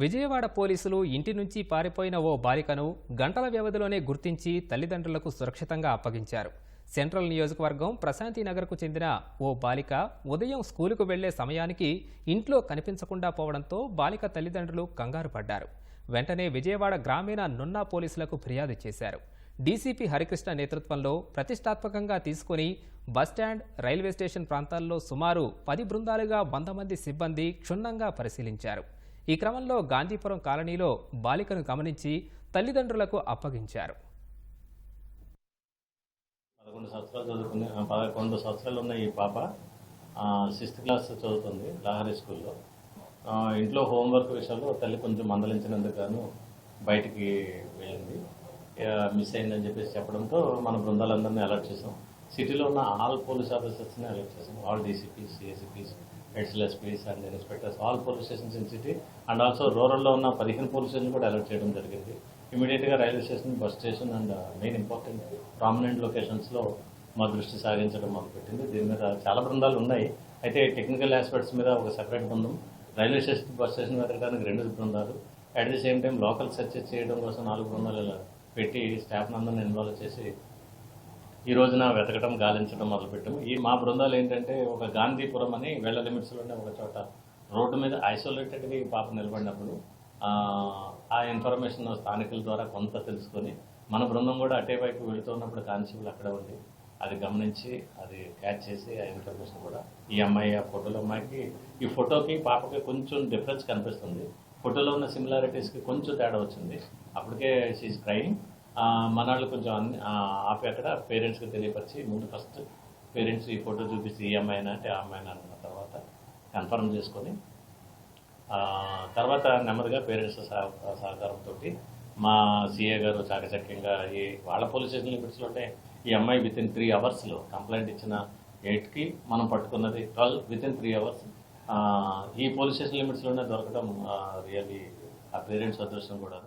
విజయవాడ పోలీసులు ఇంటి నుంచి పారిపోయిన ఓ బాలికను గంటల వ్యవధిలోనే గుర్తించి తల్లిదండ్రులకు సురక్షితంగా అప్పగించారు. సెంట్రల్ నియోజకవర్గం ప్రశాంతి నగర్కు చెందిన ఓ బాలిక ఉదయం స్కూలుకు వెళ్ళే సమయానికి ఇంట్లో కనిపించకుండా పోవడంతో బాలిక తల్లిదండ్రులు కంగారు పడ్డారు. వెంటనే విజయవాడ గ్రామీణ నున్నా పోలీసులకు ఫిర్యాదు చేశారు. డీసీపీ హరికృష్ణ నేతృత్వంలో ప్రతిష్టాత్మకంగా తీసుకుని బస్టాండ్ రైల్వే స్టేషన్ ప్రాంతాల్లో సుమారు పది బృందాలుగా వంద మంది సిబ్బంది క్షుణ్ణంగా పరిశీలించారు. ఈ క్రమంలో గాంధీపురం కాలనీలో బాలికను గమనించి తల్లిదండ్రులకు అప్పగించారు. పదకొండు సంవత్సరాలు చదువుకునే పదకొండు సంవత్సరాలు ఉన్న ఈ పాప సిక్స్త్ క్లాస్ చదువుతుంది లహరి స్కూల్లో. ఇంట్లో హోంవర్క్ విషయంలో తల్లి కొంచెం మందలించినందుకు గాను బయటికి వెళ్ళింది. మిస్ అయిందని చెప్పేసి చెప్పడంతో మన బృందాలందరినీ అలర్ట్ చేసాం సిటీలో ఉన్న ఆల్ పోలీస్ ఆఫీసర్స్ని అలెక్ట్ చేసాం all DCPs CSPs హెడ్స్ల SPs and inspectors all police stations in city and also రూరల్లో ఉన్న పదిహేను పోలీస్ స్టేషన్ కూడా అలర్ట్ చేయడం జరిగింది. ఇమీడియట్గా railway station bus station and main important prominent లొకేషన్స్లో మా దృష్టి సాగించడం మొదలుపెట్టింది. దీని మీద చాలా బృందాలు ఉన్నాయి. అయితే టెక్నికల్ ఆస్పెక్ట్స్ మీద ఒక సెపరేట్ బృందం రైల్వే స్టేషన్ బస్ స్టేషన్ వెతకడానికి రెండు బృందాలు. At the same time local searches చేయడం కోసం నాలుగు బృందాలు పెట్టి స్టాఫ్ అందరిని ఇన్వాల్వ్ చేసి ఈ రోజున వెతకడం గాలించడం మొదలుపెట్టాము. ఈ మా బృందాలు ఏంటంటే ఒక గాంధీపురం అని వేళ్ళ లిమిట్స్లోనే ఒక చోట రోడ్డు మీద ఐసోలేటెడ్గా ఈ పాప నిలబడినప్పుడు ఆ, ఇన్ఫర్మేషన్ స్థానికుల ద్వారా కొంత తెలుసుకొని మన బృందం కూడా అటే వైపు వెళుతున్నప్పుడు కానిస్టేబుల్ అక్కడ ఉంది అది గమనించి అది క్యాచ్ చేసి ఆ ఇన్ఫర్మేషన్ కూడా ఈ అమ్మాయి ఆ ఫోటోలో అమ్మాయికి ఈ ఫోటోకి పాపకి కొంచెం డిఫరెన్స్ కనిపిస్తుంది. ఫోటోలో ఉన్న సిమిలారిటీస్కి కొంచెం తేడా వచ్చింది. అప్పటికే షీఈ్ క్రైమ్ మన వాళ్ళు కొంచెం అన్ని ఆపి అక్కడ పేరెంట్స్కి తెలియపరిచి ముందు ఫస్ట్ పేరెంట్స్ ఈ ఫోటో చూపిస్తే ఈ అమ్మాయినా అంటే ఆ అమ్మాయినా అన్న తర్వాత కన్ఫర్మ్ చేసుకొని తర్వాత నెమ్మదిగా పేరెంట్స్ సహకారంతో మా సిఏ గారు చాకచక్యంగా ఈ వాళ్ళ పోలీస్ స్టేషన్ లిమిట్స్లో ఉంటే ఈ అమ్మాయి విత్ ఇన్ త్రీ అవర్స్లో కంప్లైంట్ ఇచ్చిన ఎయిట్కి మనం పట్టుకున్నది twelve within three hours ఈ పోలీస్ స్టేషన్ లిమిట్స్లోనే దొరకడం రియల్లీ ఆ పేరెంట్స్ అదృష్టం కూడా